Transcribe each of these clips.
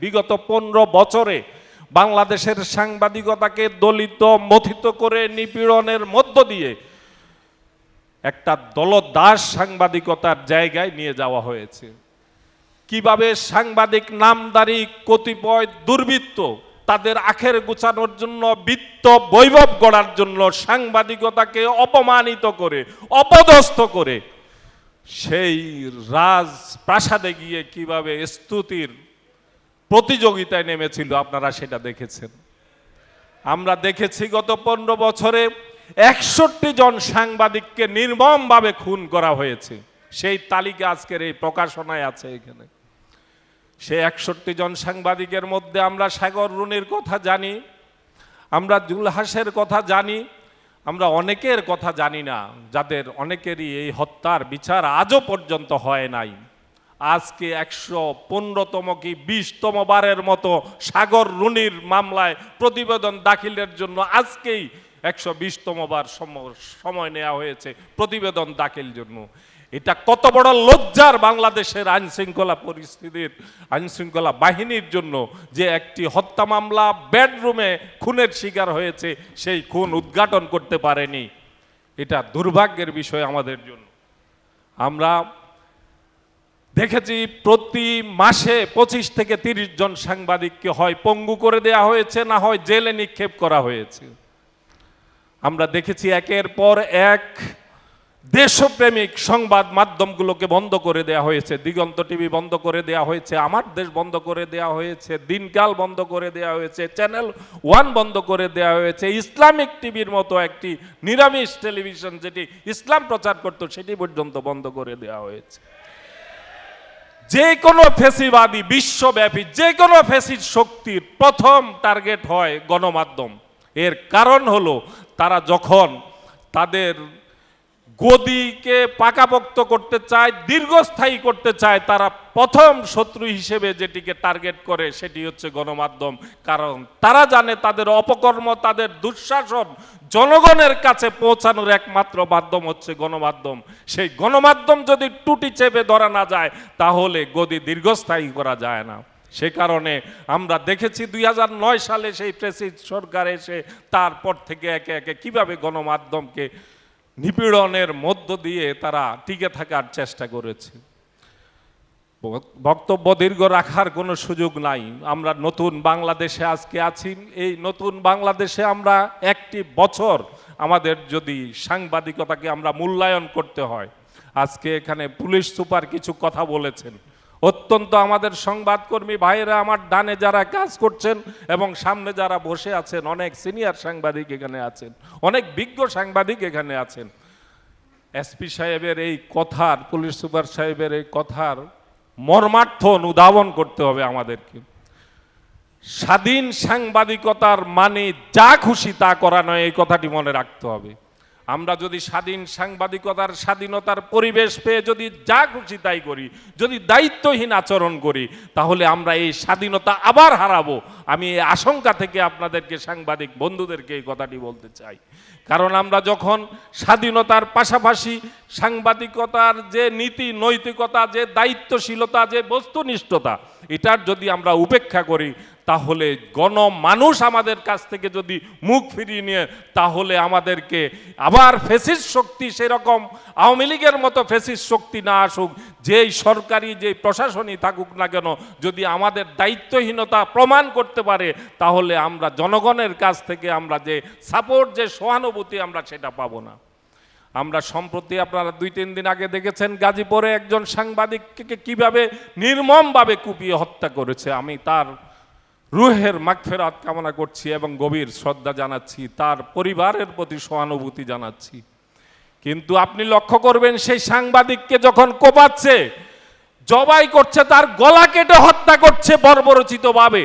বিগত পনেরো বছরে বাংলাদেশের সাংবাদিকতাকে দলিত, মথিত করে নিপীড়নের মধ্য দিয়ে একটা দলদাস সাংবাদিকতার জায়গায় নিয়ে যাওয়া হয়েছে। কীভাবে সাংবাদিক নামদারি, কতিপয় দুর্বৃত্ত তাদের আখের গুছানোর জন্য, বিত্ত বৈভব গড়ার জন্য সাংবাদিকতাকে অপমানিত করে, অপদস্থ করে সেই রাজ প্রাসাদে গিয়ে কীভাবে স্তুতির প্রতিযোগিতায় নেমেছিল, আপনারা সেটা দেখেছেন। আমরা দেখেছি গত পনেরো বছরে একষট্টি জন সাংবাদিককে নির্মমভাবে খুন করা হয়েছে। সেই তালিকা আজকের এই প্রকাশনায় আছে এখানে। সে একষট্টি জন সাংবাদিকের মধ্যে আমরা সাগর রুনির কথা জানি, আমরা জুলহাসের কথা জানি, আমরা অনেকের কথা জানি না, যাদের অনেকেরই এই হত্যার বিচার আজও পর্যন্ত হয় নাই। আজকে একশো পনেরোতম কি বিশতম বারের মতো সাগর রুনির মামলায় প্রতিবেদন দাখিলের জন্য আজকেই একশো বিশতম বার সম- সময় নেওয়া হয়েছে প্রতিবেদন দাখিল জন্য। এটা কত বড় লজ্জার বাংলাদেশের আইন শৃঙ্খলা পরিস্থিতির আইন শৃঙ্খলা বাহিনীর জন্য যে একটি হত্যা মামলা বেডরুমে খুনের শিকার হয়েছে, সেই খুন উদ্ঘাটন করতে পারেনি। এটা দুর্ভাগ্যের বিষয় আমাদের জন্য। আমরা দেখেছি প্রতি মাসে পঁচিশ থেকে তিরিশ জন সাংবাদিককে হয় পঙ্গু করে দেয়া হয়েছে, না হয় জেলে নিক্ষেপ করা হয়েছে। আমরা দেখেছি একের পর এক দেশপ্রেমিক সংবাদ মাধ্যমগুলোকে বন্ধ করে দেয়া হয়েছে, দিগন্ত টিভি বন্ধ করে দেয়া হয়েছে, আমার দেশ বন্ধ করে দেয়া হয়েছে, দিনকাল বন্ধ করে দেয়া হয়েছে, চ্যানেল ওয়ান বন্ধ করে দেয়া হয়েছে, ইসলামিক টিভির মতো একটি নিরামিষ টেলিভিশন যেটি ইসলাম প্রচার করতো, সেটি পর্যন্ত বন্ধ করে দেয়া হয়েছে। যে কোনো ফেসিবাদী বিশ্বব্যাপী, যে কোনো ফেসিড শক্তির প্রথম টার্গেট হয় গণমাধ্যম। এর কারণ হলো, তারা যখন তাদের গদিকে পাকাপোক্ত করতে চায়, দীর্ঘস্থায়ী করতে চায়, তারা প্রথম শত্রু হিসেবে যেটিকে টার্গেট করে সেটি হচ্ছে গণমাধ্যম। কারণ তারা জানে তাদের অপকর্ম, তাদের দুঃশাসন জনগণের কাছে পৌঁছানোর একমাত্র মাধ্যম হচ্ছে গণমাধ্যম। সেই গণমাধ্যম যদি টুটি চেপে ধরা না যায়, তাহলে গদি দীর্ঘস্থায়ী করা যায় না। সে কারণে আমরা দেখেছি দুই হাজার নয় সালে সেই প্রেসিড সরকার এসে তারপর থেকে একে একে কীভাবে গণমাধ্যমকে নিপীড়নের মধ্য দিয়ে তারা টিকে থাকার চেষ্টা করেছে। বক্তব্য দীর্ঘ রাখার কোনো সুযোগ নাই। আমরা নতুন বাংলাদেশে আজকে আছি। এই নতুন বাংলাদেশে আমরা একটি বছর আমাদের যদি সাংবাদিকতাকে আমরা মূল্যায়ন করতে হয়। আজকে এখানে পুলিশ সুপার কিছু কথা বলেছেন। অত্যন্ত আমাদের সংবাদকর্মী ভাইয়েরা আমার ডানে যারা কাজ করছেন এবং সামনে যারা বসে আছেন, অনেক সিনিয়র সাংবাদিক এখানে আছেন, অনেক বিজ্ঞ সাংবাদিক এখানে আছেন। এসপি সাহেবের এই কথার, পুলিশ সুপার সাহেবের এই কথার মর্মার্থ অনুধাবন করতে হবে আমাদেরকে। স্বাধীন সাংবাদিকতার মানে যা খুশি তা করা নয়, এই কথাটি মনে রাখতে হবে। আমরা যদি স্বাধীন সাংবাদিকতার স্বাধীনতার পরিবেশ পেয়ে যদি যা খুশি তাই করি, যদি দায়িত্বহীন আচরণ করি, তাহলে আমরা এই স্বাধীনতা আবার হারাবো। আমি এই আশঙ্কা থেকে আপনাদেরকে, সাংবাদিক বন্ধুদেরকে এই কথাটি বলতে চাই। কারণ আমরা যখন স্বাধীনতার পাশাপাশি সাংবাদিকতার যে নীতি, নৈতিকতা, যে দায়িত্বশীলতা, যে বস্তুনিষ্ঠতা, এটার যদি আমরা উপেক্ষা করি তাহলে গণমানুষ আমাদের কাছ থেকে যদি মুখ ফিরিয়ে নিয়ে, তাহলে আমাদেরকে আবার ফেসিস শক্তি সেরকম, আওয়ামী লীগের মতো ফেসিস শক্তি না আসুক, যেই সরকারি, যেই প্রশাসনই থাকুক না কেন, যদি আমাদের দায়িত্বহীনতা প্রমাণ করতে পারে, তাহলে আমরা জনগণের কাছ থেকে আমরা যে সাপোর্ট যে সহানুভূতি, আমরা সেটা পাবো না। আমরা সম্প্রতি আপনারা দুই, তিন দিন আগে দেখেছেন গাজীপুরে একজন সাংবাদিককে কীভাবে নির্মমভাবে কুপিয়ে হত্যা করেছে, আমি তার রুহের মাগফেরাত কামনা করছি এবং গভীর শ্রদ্ধা জানাচ্ছি, তার পরিবারের প্রতি সহানুভূতি জানাচ্ছি। কিন্তু আপনি লক্ষ্য করবেন, সেই সাংবাদিককে যখন কোপাচ্ছে, জবাই করছে, তার গলা কেটে হত্যা করছে বর্বরচিতভাবে,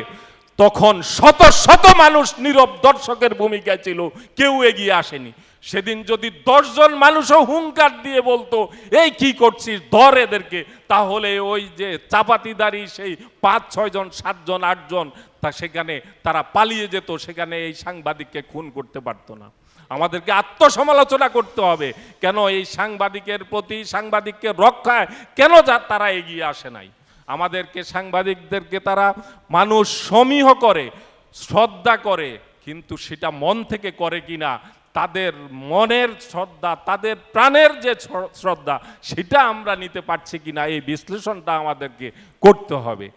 তখন শত শত মানুষ নীরব দর্শকের ভূমিকায় ছিল, কেউ এগিয়ে আসেনি। সেদিন যদি দশজন মানুষও হুঙ্কার দিয়ে বলতো, এই কি করছিস? ধর এদেরকে। তাহলে ওই যে চাপাতিদারি সেই পাঁচ ছয়জন সাতজন আটজন তা সেখানে তারা পালিয়ে যেত, সেখানে এই সাংবাদিককে খুন করতে পারতো না। আমাদেরকে আত্মসমালোচনা করতে হবে। কেন এই সাংবাদিকের প্রতি, সাংবাদিককে রক্ষায় কেন যা, তারা এগিয়ে আসে নাই? আমাদেরকে, সাংবাদিকদেরকে তারা মানুষ সমীহ করে, শ্রদ্ধা করে, কিন্তু সেটা মন থেকে করে কিনা তাদের মনের শ্রদ্ধা, তাদের প্রাণের যে শ্রদ্ধা, সেটা আমরা নিতে পারছি কি না এই বিশ্লেষণটা আমাদেরকে করতে হবে।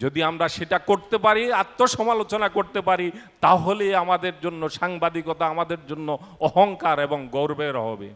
যদি আমরা সেটা করতে পারি, আত্মসমালোচনা করতে পারি, তাহলে আমাদের জন্য সাংবাদিকতা, আমাদের জন্য অহংকার এবং গর্বের হবে।